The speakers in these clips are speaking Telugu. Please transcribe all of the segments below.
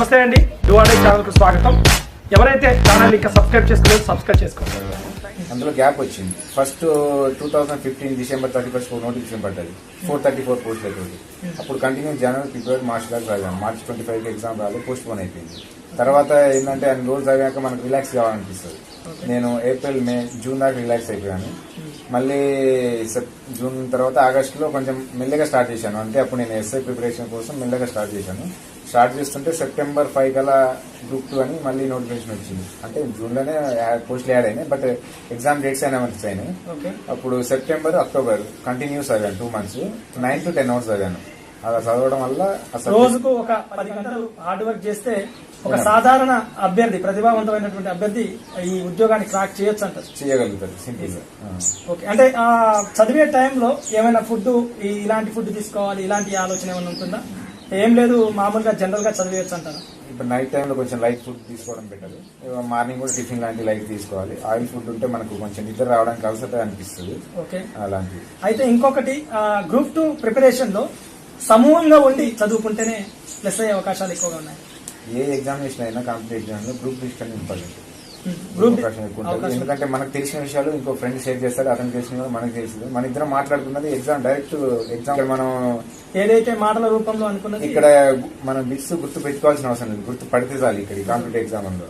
నమస్తే అండి. డువాడే ఛానల్కు స్వాగతం. ఎవరైతే ఛానల్ ఇంకా సబ్స్క్రైబ్ చేసుకోలేదు సబ్స్క్రైబ్ చేసుకోండి. అందులో గ్యాప్ వచ్చింది. First two thousand fifteen December thirty first notification పడ్డది. ఫోర్ థర్టీ ఫోర్ పోస్ట్ అవుతుంది అప్పుడు కంటిన్యూ జనవరి ఫిబ్రవరి మార్చ్ దాకా చదివాను మార్చ్ ట్వంటీ ఫైవ్ ఎగ్జామ్ రాలేదు పోస్ట్ పోన్ అయిపోయింది. తర్వాత ఏంటంటే అన్ని రోజులు చదివాక మనకు రిలాక్స్ కావాలనిపిస్తుంది. నేను ఏప్రిల్ మే జూన్ దాకా రిలాక్స్ అయిపోయాను. మళ్ళీ జూన్ తర్వాత ఆగస్టులో కొంచెం మెల్లగా స్టార్ట్ చేశాను. అంటే అప్పుడు నేను ఎస్ఐ ప్రిపరేషన్ కోసం మెల్లగా స్టార్ట్ చేశాను. స్టార్ట్ చేస్తుంటే సెప్టెంబర్ ఫైవ్ కల్లా గ్రూప్ టూ అని మళ్ళీ నోటిఫికేషన్ వచ్చింది. అంటే జూన్లోనే పోస్టులు యాడ్ అయినాయి బట్ ఎగ్జామ్ డేట్స్ అయినా మంత్స్ అయినాయి. అప్పుడు సెప్టెంబర్ అక్టోబర్ కంటిన్యూస్ చదివాను two months. Nine to ten hours చదివాను. అలా చదవడం వల్ల అసలు రోజుకు ఒక పది గంటలు హార్డ్ వర్క్ చేస్తే ఒక సాధారణ అభ్యర్థి ప్రతిభావంతమైనటువంటి అభ్యర్థి ఈ ఉద్యోగాన్ని క్రాక్ చేయొచ్చు అంటారు. చేయగలుగుతారు సింపుల్. ఓకే అంటే ఆ చదివే టైంలో ఏమైనా ఫుడ్ ఇలాంటి ఫుడ్ తీసుకోవాలి ఇలాంటి ఆలోచన ఏమైనా ఉంటుందా? ఏం లేదు మామూలుగా జనరల్గా చదివేయచ్చు అంటారా? ఇప్పుడు నైట్ టైంలో కొంచెం లైట్ ఫుడ్ తీసుకోవడం బెటర్. మార్నింగ్ కూడా టిఫిన్ లాంటి లైట్ తీసుకోవాలి. ఆయిల్ ఫుడ్ ఉంటే మనకు కొంచెం నిద్ర రావడానికి అలసట అనిపిస్తుంది. ఓకే. అలాంటివి అయితే ఇంకొకటి గ్రూప్ టూ ప్రిపరేషన్లో సమూహంగా ఉండి చదువుకుంటేనే ప్లస్ అయ్యే అవకాశాలు ఎక్కువగా ఉన్నాయి. ఏ ఎగ్జామినేషన్ అయినా competitive exam group discussion important group ఉంటుంది. ఎందుకంటే మనకు తెలిసిన విషయాలు ఇంకో ఫ్రెండ్ షేర్ చేస్తాడు అతను తెలిసిన మనకు తెలుస్తుంది. మన ఇద్దరం మాట్లాడుకున్నది ఎగ్జామ్ డైరెక్ట్ ఎగ్జామ్ మనం ఏదైతే మాటల రూపంలో అనుకున్నది ఇక్కడ మనం బిట్స్ గుర్తు పెట్టుకోవాల్సిన అవసరం లేదు. గుర్తు పడితే చాలు ఇక్కడ కాంపిటేటివ్ ఎగ్జామ్లో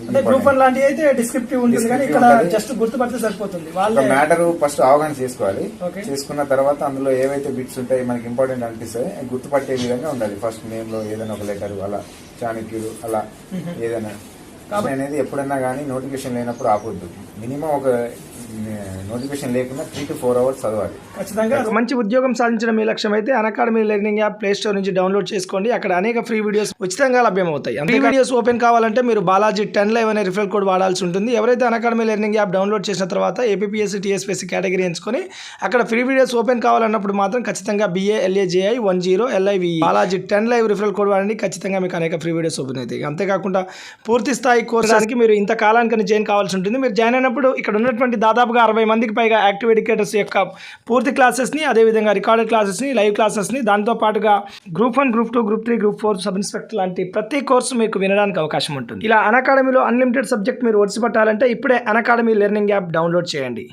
అంటే గ్రూప్ వన్. లాంటివి అయితే డిస్క్రిప్టివ్ ఉంటుంది కానీ ఇక్కడ. జస్ట్ గుర్తుపడితే సరిపోతుంది ఒక వాళ్ళే మ్యాటర్ ఫస్ట్ అవగాహన చేసుకోవాలి. చేసుకున్న తర్వాత అందులో ఏవైతే బిట్స్ ఉంటాయి మనకి ఇంపార్టెంట్ అనిపిస్తాయి గుర్తుపట్టే విధంగా ఉండాలి ఫస్ట్ నేమ్లో ఏదైనా ఒక లెటర్ అలా చాణక్యుడు అలా ఏదైనా అనేది ఎప్పుడైనా కానీ నోటిఫికేషన్ లేనప్పుడు ఆపొద్దు మినిమం ఒక నోటిఫికేషన్ లేకుండా త్రీ టు ఫోర్ అవర్స్ చదవాలి. ఖచ్చితంగా. మంచి ఉద్యోగం సాధించడం మీ లక్ష్యం అయితే academy learning app play store నుంచి డౌన్లోడ్ చేసుకోండి. అక్కడ అనేక ఫ్రీ వీడియోస్ ఉచితంగా లభ్యమవుతాయి. ఫ్రీ వీడియోస్ ఓపెన్ కావాలంటే మీరు బాలాజీ టెన్ లైవ్ అనే రిఫరల్ కోడ్ వాడాల్సి ఉంటుంది. ఎవరైతే అకాడమీ లెర్నింగ్ యాప్ డౌన్లోడ్ చేసిన తర్వాత ఏపీఎస్సీ టీఎస్పీఎస్సీ కేటగిరీ ఎంచుకొని అక్కడ ఫ్రీ వీడియోస్ ఓపెన్ కావాలన్నప్పుడు మాత్రం ఖచ్చితంగా B A L A J I one zero L I V Balaji ten live referral code వాడండి. ఖచ్చితంగా మీకు అనేక ఫ్రీ వీడియోస్ ఓపెన్ అవుతాయి. అంతేకాకుండా పూర్తి స్థాయి కోర్సానికి మీరు ఇంత కాలానికి జాయిన్ కావాల్సి ఉంటుంది. మీరు జాయిన్ అయినప్పుడు ఇక్కడ ఉన్నటువంటి దాదాపుగా అరవై మందికి పైగా యాక్టివ్ ఎడ్యుకేటర్స్ యొక్క పూర్తి క్లాసెస్ని అదేవిధంగా రికార్డెడ్ క్లాసెస్ని లైవ్ క్లాసెస్ని దాంతో పాటుగా group one group two group three group four sub inspector లాంటి ప్రతి కోర్సు మీకు వినడానికి అవకాశం ఉంటుంది. ఇలా అన్ అకాడమీలో అన్లిమిటెడ్ సబ్జెక్ట్ మీరు ఒడిసి పట్టాలంటే ఇప్పుడే Unacademy learning app download చేయండి.